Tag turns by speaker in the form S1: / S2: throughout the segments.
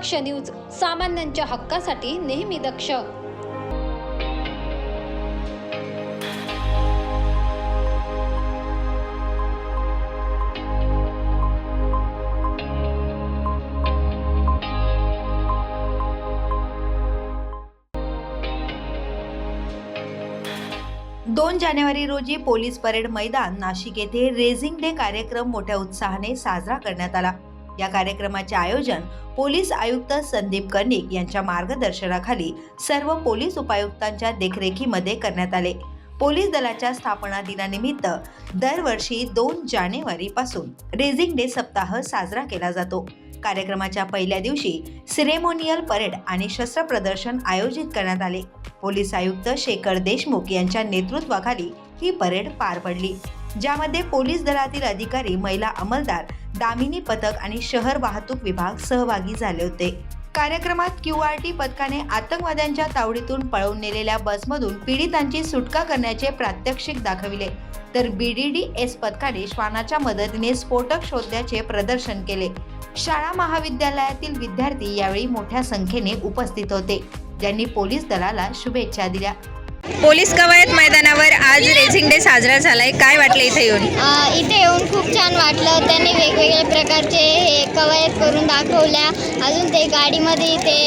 S1: दक्ष news सामान्यांच्या हक्कासाठी नेहमी दक्ष.
S2: दोन जानेवारी रोजी पोलीस परेड मैदान नाशिक येथे रेझिंग डे कार्यक्रम मोठ्या उत्साहाने साजरा करण्यात आला. या कार्यक्रमाचे आयोजन पोलीस आयुक्त संदीप कर्णिक यांच्या मार्गदर्शनाखाली सर्व पोलीस उपायुक्तांच्या देखरेखीमध्ये करण्यात आले. पोलीस दलाच्या स्थापना दिनानिमित्त दरवर्षी दोन जानेवारी पासून रेझिंग डे सप्ताह साजरा केला जातो. कार्यक्रमाच्या पहिल्या दिवशी सिरेमोनियल परेड आणि शस्त्र प्रदर्शन आयोजित करण्यात आले. पोलीस आयुक्त शेखर देशमुख यांच्या नेतृत्वाखाली ही परेड पार पडली. ज्यामध्ये पोलीस दलातील अधिकारी महिला अंमलदार दामिनी पथक आणि शहर वाहतूक विभाग सहभागी झाले होते. कार्यक्रमात क्यू आर टी पथकाने आतंकवाद्यांच्या तावडीतून पळवून नेलेल्या बसमधून पीडितांची सुटका करण्याचे प्रात्यक्षिक दाखविले. तर बीडीडी एस पथकाने श्वानाच्या मदतीने स्फोटक शोधण्याचे प्रदर्शन केले. शाळा महाविद्यालयातील विद्यार्थी यावेळी मोठ्या संख्येने उपस्थित होते. ज्यांनी पोलीस दलाला शुभेच्छा दिल्या.
S3: पोलीस कवायत मैदानावर आज रेसिंग डे साजरा झालाय. काय वाटलं इथे येऊन?
S4: इथे येऊन खूप छान वाटलं. त्यांनी वेगवेगळ्या प्रकारचे हे कवायत करून दाखवल्या. अजून ते गाडीमध्ये ते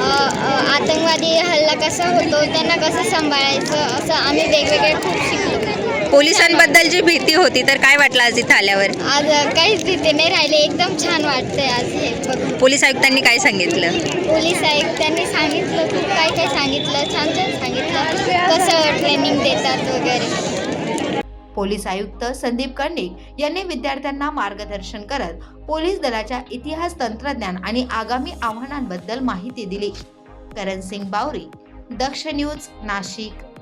S4: आतंकवादी हल्ला कसा होतो त्यांना कसं सांभाळायचं असं आम्ही वेगवेगळे खूप शिकलो.
S3: पोलिसांबद्दल जी भीती होती तर काय वाटलं आज इथं आल्यावर?
S4: आज काहीच भीती नाही राहिली एकदम छान वाटतंय आज हे बघून.
S3: पोलीस आयुक्तांनी काय सांगितलं?
S4: पोलीस आयुक्तांनी सांगितलं खूप काय काय सांगितलं छान छान सांगितलं कसं ट्रेनिंग देतात वगैरे.
S2: पोलीस आयुक्त संदीप कर्णिक यांनी विद्यार्थ्यांना मार्गदर्शन करत पोलीस दलाच्या इतिहास तंत्रज्ञान आणि आगामी आव्हानांबद्दल माहिती दिली. करण सिंग बावरी दक्ष न्यूज नाशिक.